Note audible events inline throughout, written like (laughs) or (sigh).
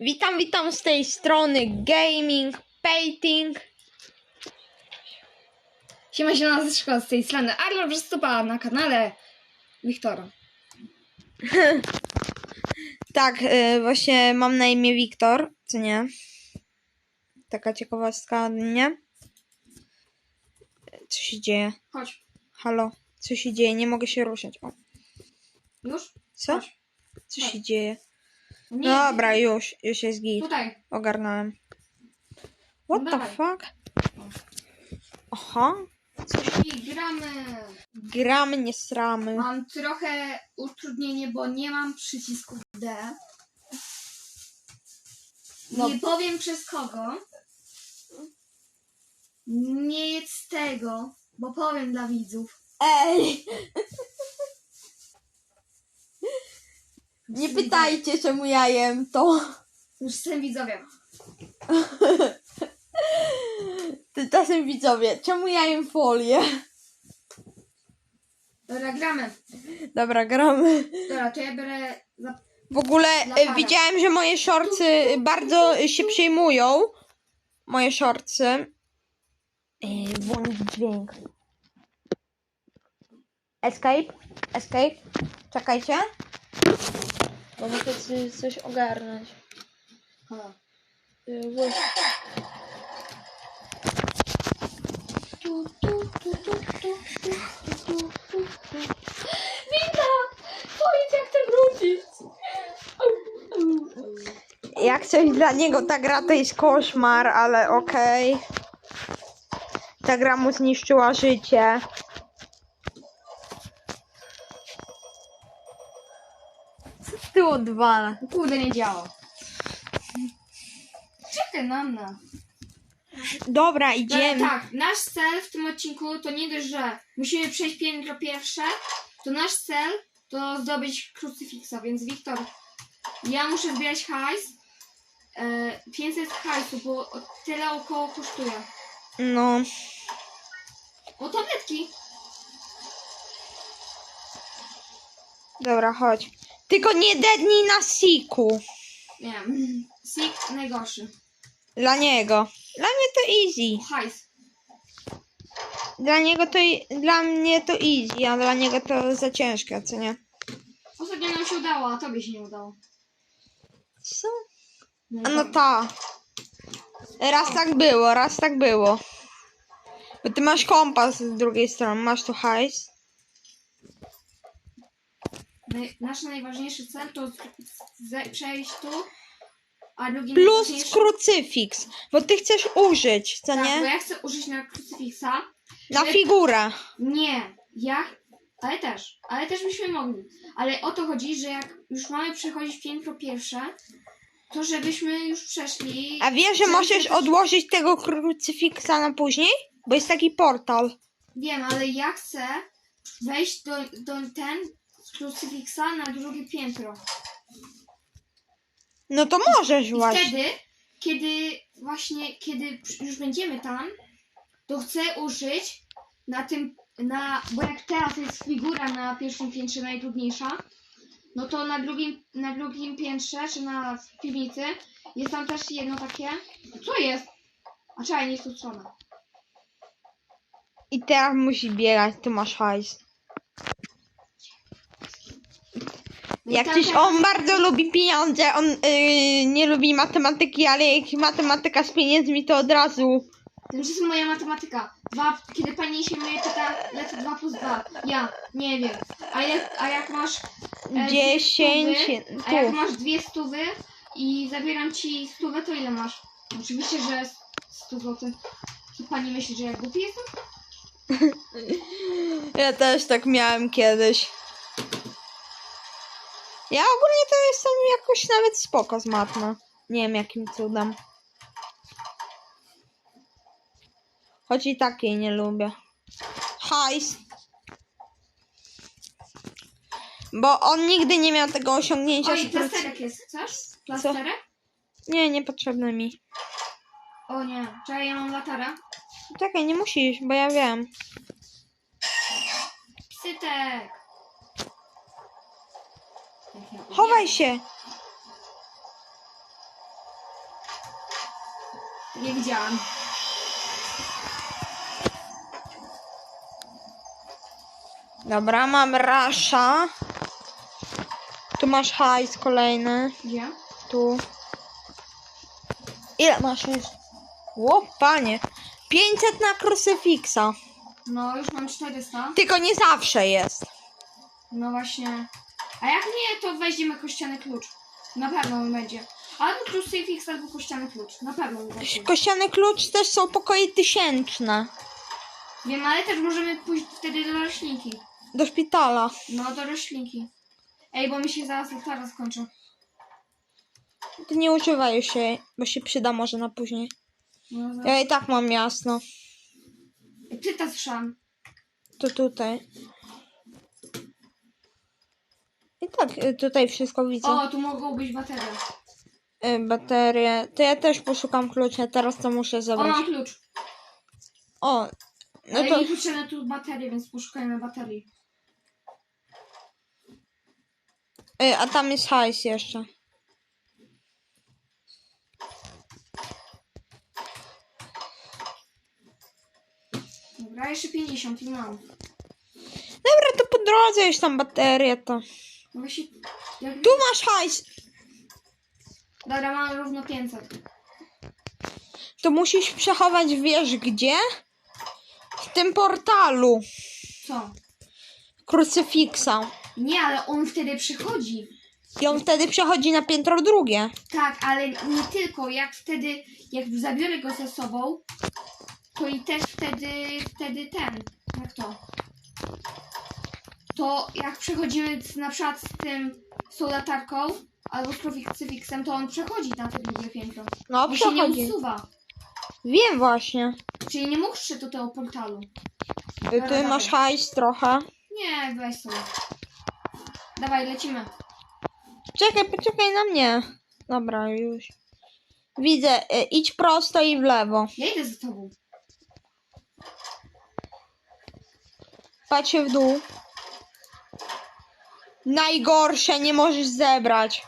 Witam, witam z tej strony Gaming, Painting. Siema się nazwisko z tej strony Arlo Przystupa na kanale Wiktora. (laughs) Tak, y, właśnie mam na imię Wiktor, co nie? Taka ciekawostka, nie? Co się dzieje? Chodź. Halo, co się dzieje? Nie mogę się ruszać. O, Już? co? Chodź. Co Chodź. się dzieje? Nie, Dobra, już, już jest git. Tutaj. Ogarnąłem. What No the dawaj. fuck? Aha, I gramy. gramy, nie sramy. Mam trochę utrudnienie, bo nie mam przycisku D. No. Nie powiem przez kogo. Nie jedz tego, bo powiem dla widzów. Ej! (laughs) Nie pytajcie, czemu ja jem to. Już jestem widzowie. (laughs) Tymczasem widzowie, czemu ja jem folię? Dobra, gramy. Dobra, gramy. Dobra, to ja biorę za W ogóle Dla pana. widziałem, że moje shortsy bardzo się przejmują. Moje shortsy. Ej, Włącz dźwięk. Escape? Escape? Czekajcie. Bo muszę coś, ogarnąć. Halo. Y, łyż- Wita! Powiedz jak chcę wrócić! Jak coś dla niego ta gra to jest koszmar, ale okej. Ta gra mu zniszczyła życie. Ty odwala? Kurde, nie działa. Czekaj na mnie. Dobra, Ale idziemy. tak, nasz cel w tym odcinku to nie dość, że musimy przejść piętro pierwsze, to nasz cel to zdobyć krucyfiksa, więc Wiktor, ja muszę zbierać hajs. E, 500 hajsu, bo tyle około kosztuje. No, O, tabletki! dobra, chodź. Tylko nie dednij na siku. Nie wiem. Sik najgorszy. Dla niego. Dla mnie to easy. Hajs. Dla niego to i- dla mnie to easy, a dla niego to za ciężkie, co nie? Ostatnio nam się udało, a tobie się nie udało. Co? No, A no ta. Raz tak było, raz tak było. Bo ty masz kompas z drugiej strony, masz tu hajs. Naj- Nasz najważniejszy cel to z- przejść tu, a drugi Plus najważniejszy- krucyfiks, bo ty chcesz użyć, co Tak, bo nie? ja chcę użyć na krucyfiksa. Na figurę. Nie, ja, ale też, ale też byśmy mogli. Ale o to chodzi, że jak już mamy przechodzić piętro pierwsze, to żebyśmy już przeszli. A wiesz, że możesz odłożyć tego krucyfiksa na później? Bo jest taki portal. Wiem, ale ja chcę wejść do, do ten krucyfiksa na drugie piętro. No to możesz I właśnie. wtedy, kiedy właśnie, kiedy już będziemy tam, to chcę użyć na tym, na, bo jak teraz jest figura na pierwszym piętrze najtrudniejsza, no to na drugim, na drugim piętrze, czy na piwnicy, jest tam też jedno takie, co jest? A czekaj, nie jest tu strona. I teraz musi biegać, tu masz hajs. Jak też- on bardzo lubi pieniądze, on yy, nie lubi matematyki, ale jak matematyka z pieniędzmi to od razu. To już jest moja matematyka. Dwa, kiedy pani się mnie pyta, lecę 2 plus 2. Ja, nie wiem. A jak, a jak masz e, dwie 10, stówy, a jak masz dwie stówy i zabieram ci stówę, to ile masz? Oczywiście, że 100 zł. Czy pani myśli, że ja głupi jestem? (laughs) Ja też tak miałem kiedyś. Ja ogólnie to jestem jakoś nawet spoko z matmy. Nie wiem jakim cudem. Choć i tak jej nie lubię. Hajs. Bo on nigdy nie miał tego osiągnięcia. Oj, że plasterek jest. Chcesz? Plasterek? Nie, niepotrzebny mi. O nie, czekaj, ja mam latarę. Czekaj, nie musisz, bo ja wiem. Psytek! Chowaj się. Nie widziałam. Dobra, mam rasza. Tu masz hajs kolejny. Gdzie? Tu. Ile masz już? O, panie. 500 na krucyfiksa. No, już mam 400. Tylko nie zawsze jest. No właśnie. A jak nie, to weźmiemy kościany klucz. Na pewno mi będzie. Albo crucifix, albo kościany klucz. Na pewno mi będzie. Kościany klucz też są pokoje tysięczne. Wiem, ale też możemy pójść wtedy do roślinki. Do szpitala. No, do roślinki. Ej, bo mi się zaraz lektara skończy. To nie używaj się, bo się przyda może na później. No, za... Ja i tak mam jasno. Ty to słyszałam. To tutaj. Tak y, tutaj wszystko widzę. O, tu mogą być baterie. Y, Baterie. To ja też poszukam klucza. Teraz to muszę O, zabrać. mam klucz. O, no Ale to nie potrzebne tu baterie, więc poszukajmy baterii. y, a tam jest hajs jeszcze. Dobra, jeszcze 50 i mam. Dobra, to po drodze już tam baterie to. No właśnie, jak... Tu masz hajs. Dobra, mam równo 500. To musisz przechować wiesz gdzie? W tym portalu. Co? Krucyfiksa. Nie, ale on wtedy przychodzi. I on wtedy przechodzi na piętro drugie. Tak, ale nie tylko. Jak wtedy, jak zabiorę go ze sobą, to i też wtedy, wtedy ten, jak to? To jak przechodzimy na przykład z tym, z tą latarką, albo z krucyfiksem, to on przechodzi na te drugie piętro. No, Bo się nie przechodzi. usuwa. Wiem właśnie. Czyli nie mógł szedł do tego portalu. Ty masz hajs trochę. Nie, weź sobie. Dawaj, lecimy. Czekaj, poczekaj na mnie. Dobra, już. Widzę, y, idź prosto i w lewo. Ja idę za tobą. Patrz w dół. Najgorsze, nie możesz zebrać.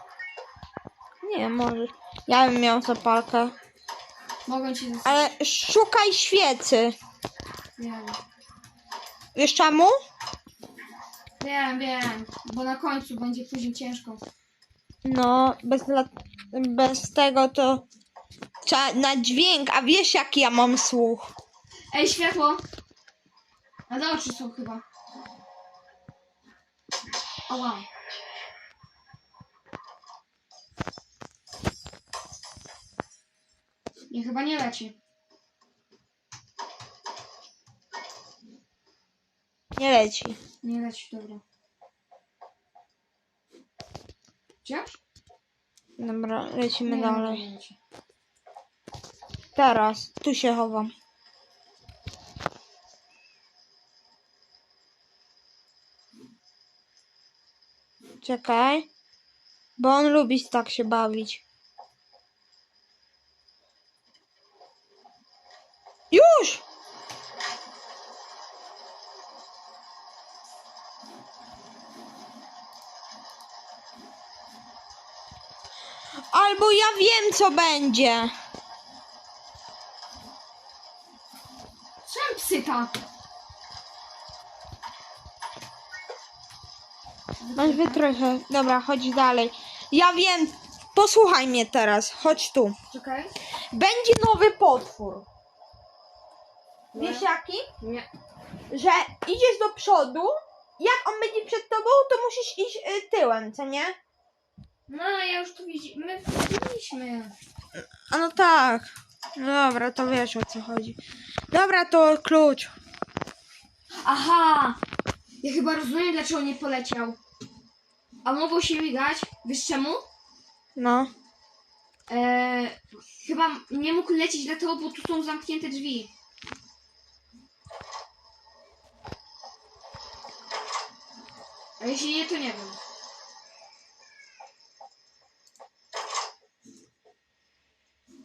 Nie, możesz. Ja bym miał zapalkę. Mogę ci zostawić. Ale szukaj świecy. Wiem. Wiesz czemu? Wiem, wiem. Bo na końcu będzie później ciężko. No, bez, bez tego to trzeba na dźwięk, a wiesz jaki ja mam słuch. Ej, światło! A na oczy są chyba. O wow. Nie, chyba nie leci. Nie leci. Nie leci, dobra. Gdzieś? Dobra, lecimy dalej. Teraz, tu się chowam. Czekaj. Bo on lubi tak się bawić. Już! Albo ja wiem co będzie. Czemu psyta? Masz wytrychę. Dobra, chodź dalej. Ja wiem. Posłuchaj mnie teraz. Chodź tu. Czekaj. Będzie nowy potwór. Wiesz jaki? Nie. Że idziesz do przodu. Jak on będzie przed tobą, to musisz iść y, tyłem, co nie? No, ja już tu widzimy. My widzieliśmy. A no tak. No dobra, to wiesz o co chodzi. Dobra, to klucz. Aha! Ja chyba rozumiem, dlaczego nie poleciał. A mogło się migać. Wiesz czemu? No. Eee, chyba nie mógł lecieć dlatego, bo tu są zamknięte drzwi. A jeśli nie, to nie wiem.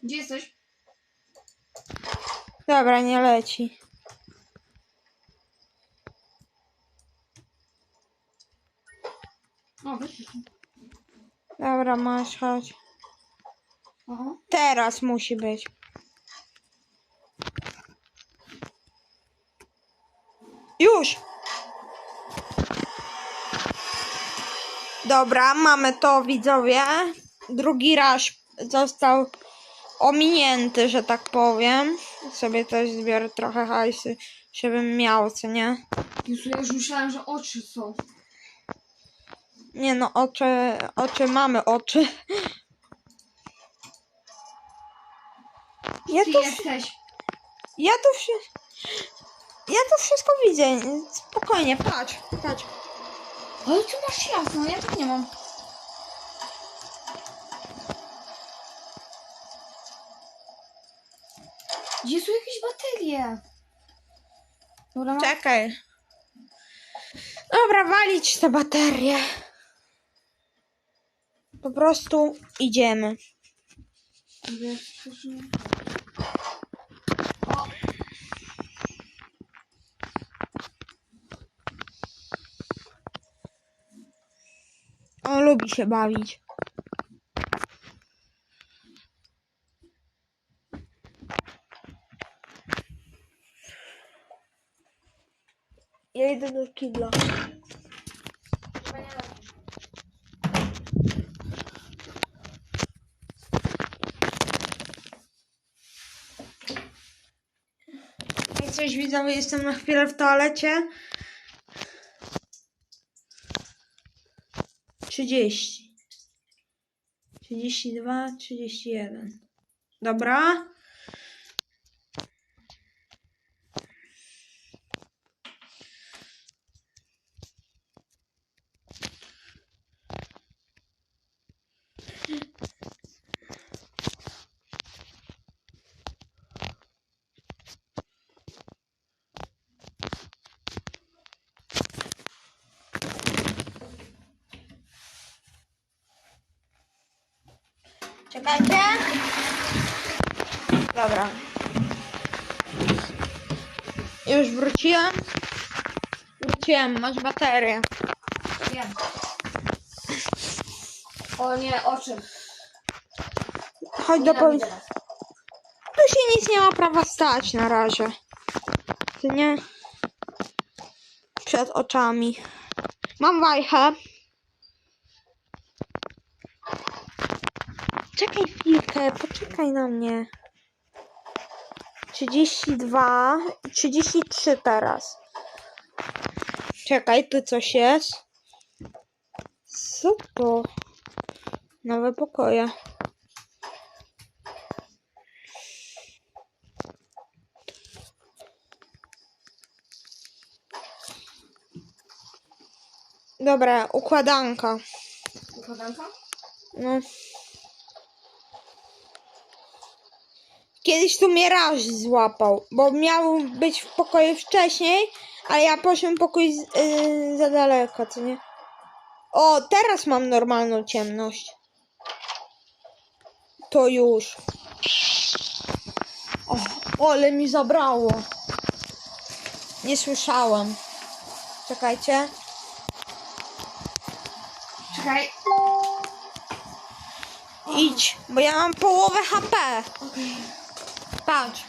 Gdzie jesteś? Dobra, nie leci. Dobra, masz, chodź. Aha. Teraz musi być. Już! Dobra, mamy to, widzowie. Drugi raz został ominięty, że tak powiem. Sobie też zbiorę trochę hajsy, żebym miał, co nie? Już myślałem, że oczy są. Nie no, oczy, oczy mamy oczy. Ja Ty to, jesteś. ja to wszy... Ja to wszystko widzę. Spokojnie, patrz, patrz. Ale ty masz jasno, ja tak nie mam. Gdzie są jakieś baterie? Dobra. Czekaj. Dobra, walić te baterie. Prostu idziemy. On lubi się bawić. Ja idę do kibla. Coś widzowie, jestem na chwilę w toalecie. 30. 32, 31. Dobra. Czekajcie. Dobra. Już wróciłem. Wróciłem, masz baterię. wiem. O nie, oczy. Chodź do. Nienawidzę was. Tu się nic nie ma prawa stać na razie. Ty nie? Przed oczami. Mam wajchę. Czekaj chwilkę, poczekaj na mnie. 32, 33 teraz. Czekaj, tu coś jest. Super. Nowe pokoje. Dobra, układanka. Układanka? No. Kiedyś tu mnie raz złapał, bo miał być w pokoju wcześniej, ale ja poszłem pokój z, yy, za daleko, co nie? O, teraz mam normalną ciemność. To już. O, ale mi zabrało. Nie słyszałam. Czekajcie. Czekaj. Idź, bo ja mam połowę HP. Patrz.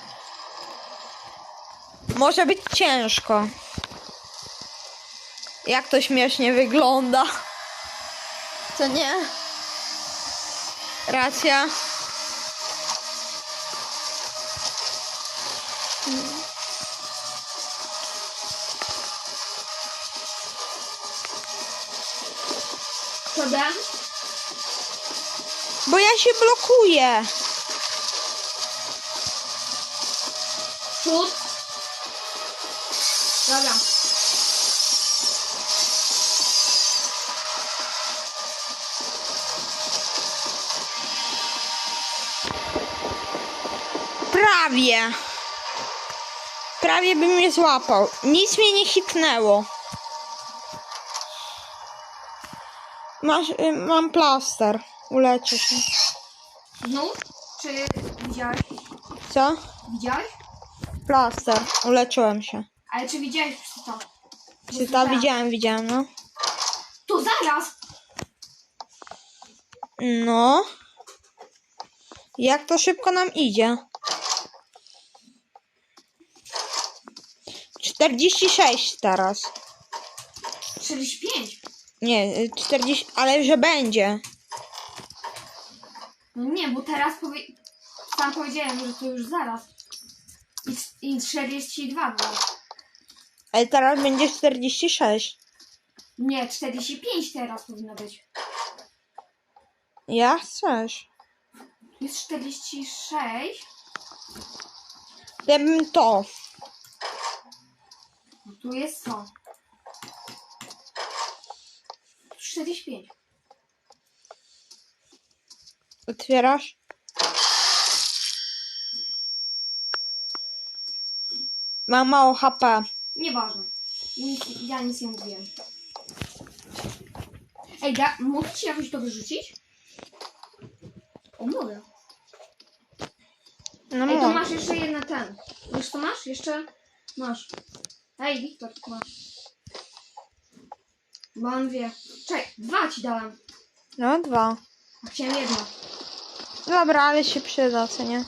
Może być ciężko. Jak to śmiesznie wygląda. Co nie? Racja. Dobra. Bo ja się blokuję. Dobra. Prawie. Prawie by mnie złapał. Nic mnie nie hitnęło. Masz, y, mam plaster. Uleczę się. Znów? Czy widziałeś? Co? Widziałeś? Plaster. Uleczyłem się. Ale czy widziałeś to? Czy ta widziałem, widziałem, no. To zaraz! No. Jak to szybko nam idzie? 46 teraz. 45. Nie, y, 40, ale że będzie. No nie, bo teraz powie... sam powiedziałem, że to już zaraz. I, i 42 było. Ale teraz będzie 46. Nie, 45 teraz powinno być. Ja chcesz. Jest 46. Ja bym to. No tu jest co? 45. Otwierasz? Mam mało HP. Nieważne. Nic, ja nic nie mówiłem. Ej, da, mogę ci jakoś to wyrzucić? O, mogę. No Ej, to masz jeszcze jeden ten. Wiesz co masz? Jeszcze masz. Ej, Wiktor, masz. Bo on wie. Czekaj, dwa ci dałem. no dwa. A chciałem jedno. Dobra, ale się przyda, co nie?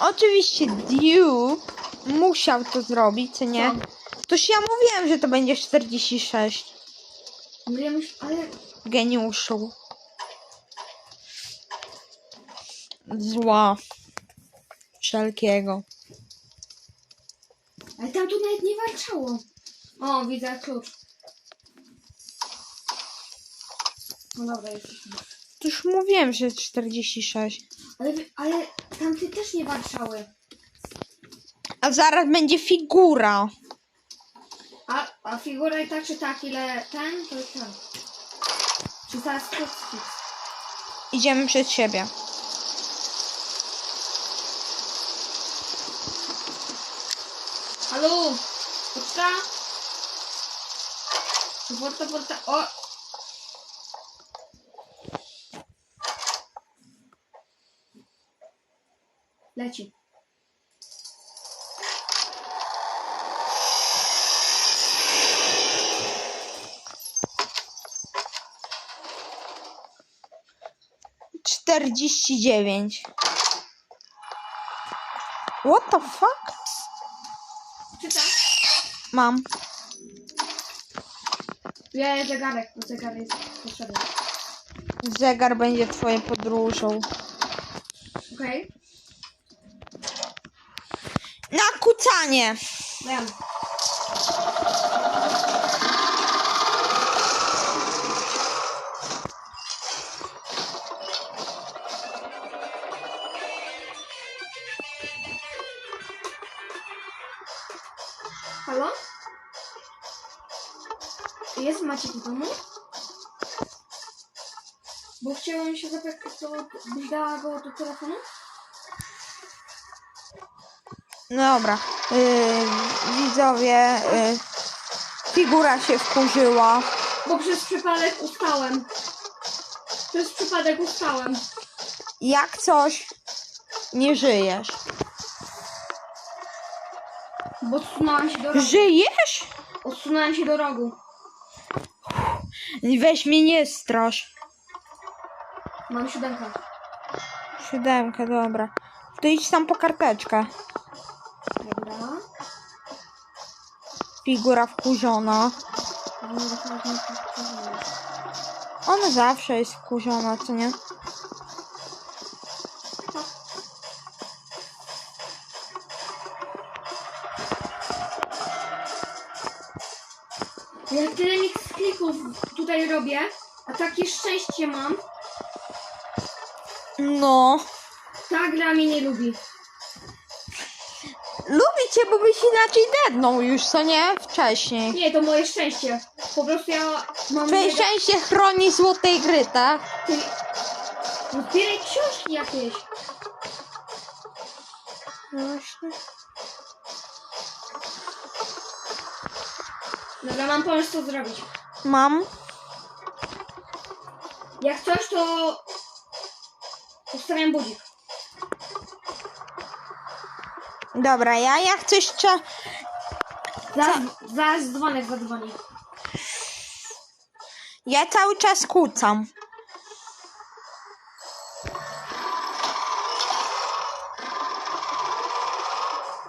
Oczywiście Duke musiał to zrobić, co nie? Co? Toż ja mówiłem, że to będzie 46. No ja myśl, ale Geniuszu. Zła. Wszelkiego. Ale tam tu nawet nie walczało. O, widzę klucz. No dobra, jesteśmy. Toż mówiłem, że 46. Ale, ale tamty też nie walczały. A zaraz będzie figura. A, a figura i tak czy tak, ile ten, to jest ten. Czy zaraz. Idziemy przed siebie. Halo! Poczta? Porta, porta, o! Leci. Czterdzieści dziewięć. What the fuck? Czyta? Mam. Wie zegarek, bo zegar jest potrzebny. Zegar będzie twoją podróżą. Okej? Na kucanie. Wiem. Bo chciałem się zapytać, co dała go do telefonu? No Dobra. Yy, widzowie. Yy, figura się wkurzyła. Bo przez przypadek ustałem. Przez przypadek ustałem. Jak coś, nie żyjesz. Bo odsunąłem się do rogu. Żyjesz? Odsunąłem się do rogu. Weź mnie nie strasz. Mam siódemkę. Siódemkę, dobra. To idź tam po karteczkę. Dobra. Figura wkurzona. Ona zawsze jest wkurzona, co nie? Ja tyle mix klików tutaj robię, a takie szczęście mam. No. Ta gra mnie nie lubi. Lubi cię, bo byś inaczej dednął już, co nie? Wcześniej. Nie, to moje szczęście. Po prostu ja mam... Twoje mega- szczęście chroni złotej gry, tak? Ty... No Zbieraj książki jakieś. Właśnie. Dobra, mam pomysł co zrobić. Mam. Jak coś, to... Ustawiam budzik. Dobra, ja jak coś trzeba... Zaraz, zaraz dzwonek zadzwoni. Ja cały czas kłócam.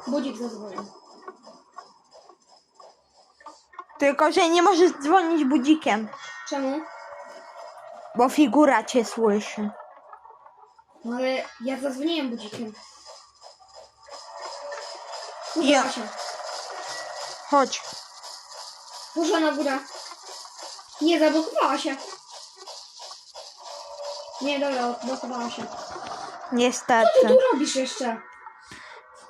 Budzik zadzwoni. Tylko, że nie możesz dzwonić budzikiem, Czemu? bo figura cię słyszy. No ale ja zadzwoniłem budzikiem. Ja. Użyła się. Chodź. Położona góra. Nie, zablokowała się. Nie, dobra, odblokowała się. Co ty Niestety. tu robisz jeszcze?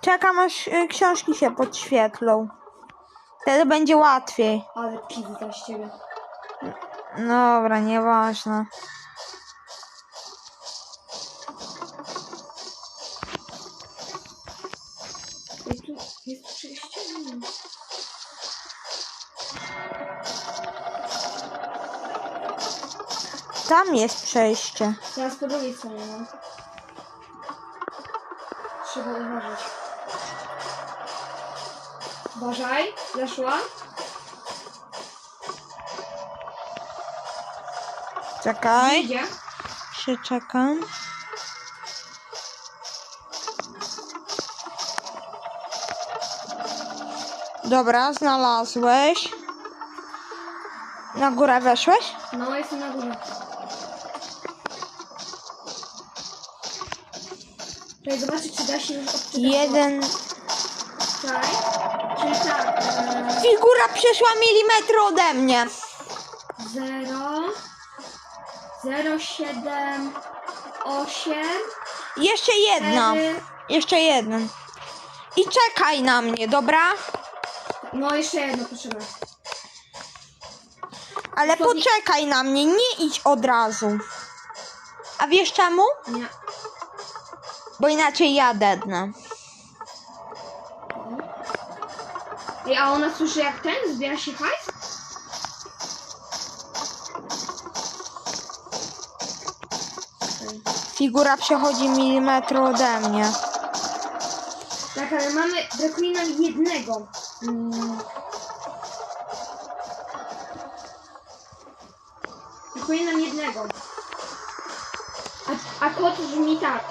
Czekam aż y, książki się podświetlą. Wtedy będzie łatwiej. Ale pizda z ciebie. Dobra, nieważne. Jest tu, jest tu przejście? Tam jest przejście. Teraz po drugiej stronie, no. Trzeba uważać. Uważaj, zeszła. Czekaj, Idzie. się czekam. Dobra, znalazłeś. Na górę weszłeś? No, jestem na górze. Czekaj, zobaczę, czy da się już odczytać. Jeden. Tak. Figura przeszła milimetr ode mnie. 0, 0, 7, 8, Jeszcze jedna. 4. Jeszcze jeden. I czekaj na mnie, dobra? No, jeszcze jedno potrzeba. Ale To nie- poczekaj na mnie, nie idź od razu. A wiesz czemu? Nie. Bo inaczej ja dednę. Ej, a ona słyszy jak ten? Zbiera się hajs? Figura przechodzi milimetr ode mnie. Tak, ale mamy, brakuje nam jednego. Mm. Brakuje nam jednego. A, a kod brzmi tak.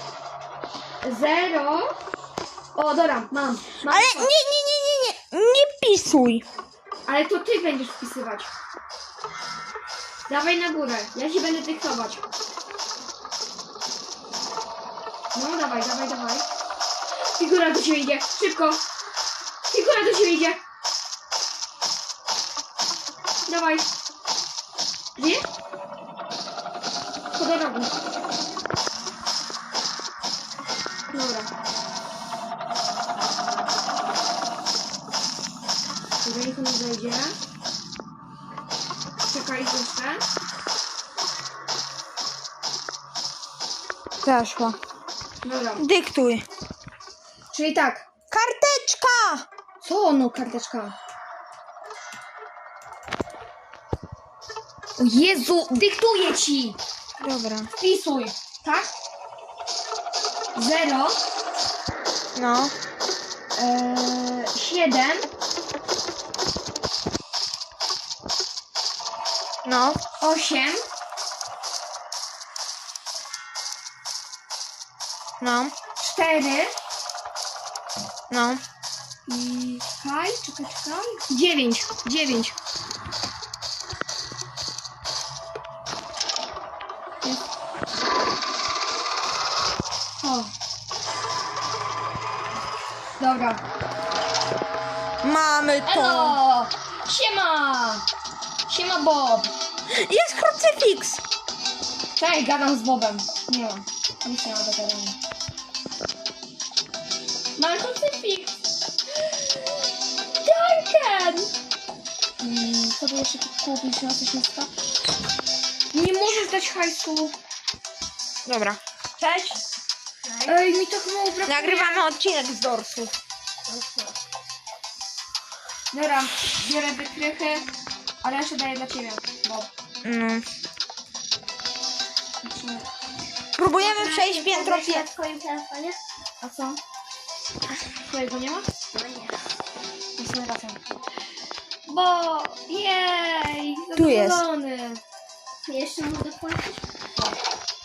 Zero. O, dobra, mam. mam Ale kod. nie, nie pisuj. Ale to ty będziesz wpisywać. Dawaj na górę, ja ci będę dyktować. No dawaj, dawaj, dawaj. Figura do ciebie idzie, szybko. Figura do ciebie idzie. Dawaj. Czekaj jeszcze. Zeszła. Dobra. Dyktuj. Czyli tak. Karteczka! Co no, karteczka? O Jezu, dyktuję ci! Dobra. Wpisuj, tak? Zero, No. e, siedem, No. osiem, No. cztery No. i... Czekaj, czekaj, czekaj. Dziewięć, dziewięć. O. Dobra. Mamy to. Elo! Siema! Siema Bob! Jest krucyfiks. Cześć, gadam z Bobem. Nie mam. Nic nie ma do gadania. Mam krucyfiks! Duncan! Hmm, co by jeszcze kupić na coś miasta? Nie możesz dać hajsu. Dobra. Cześć. Ej, mi tak mało brakuje. Nagrywamy odcinek z dorsów. Dobra, biorę wykrychy, ale jeszcze daję dla ciebie. No. Próbujemy przejść piętro na piętro. twoim telefonie? A co? Twojego nie ma? No nie. Jestem razem. Bo, jej, Tu jest. zadowolony. Jeszcze mu dopłacisz?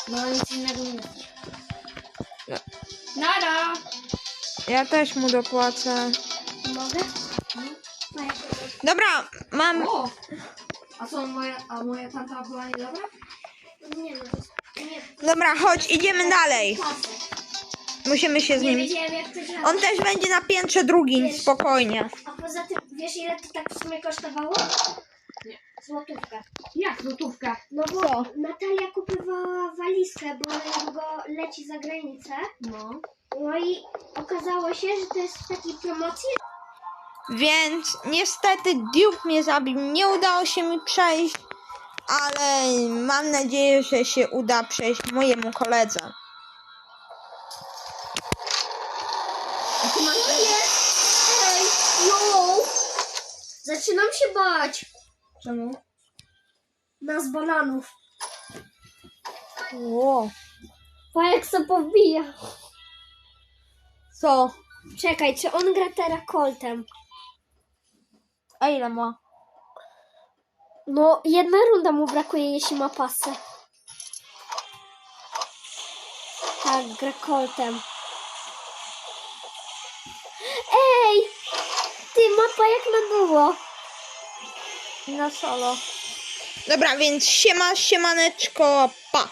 No nic innego nie jest. No. Nara! Ja też mu dopłacę. Mogę? Dobra, mam... O! A co, moja, a moja tanta była niedobra? Nie no, to jest... Nie, Dobra, chodź, idziemy dalej. Musimy się z Nie nim... wiedziałem jak to. On też będzie na piętrze drugim, spokojnie. A poza tym, wiesz ile to tak w sumie kosztowało? Nie. Złotówkę. Jak złotówka? No bo Co? Natalia kupowała walizkę, bo ona niedługo leci za granicę. No. No i okazało się, że to jest w takiej promocji. Więc niestety Duke mnie zabił. Nie udało się mi przejść, ale mam nadzieję, że się uda przejść mojemu koledze. Ej, no! Zaczynam się bać. Czemu? Nas bananów. Ło. Jak co powbija. Co? Czekaj, czy on gra teraz Coltem? A ile ma? No, jedna runda mu brakuje, jeśli ma pasę. Tak, gra Coltem. Ej! Ty, mapa jak na było. Na solo. Dobra, więc siema, siemaneczko, pa.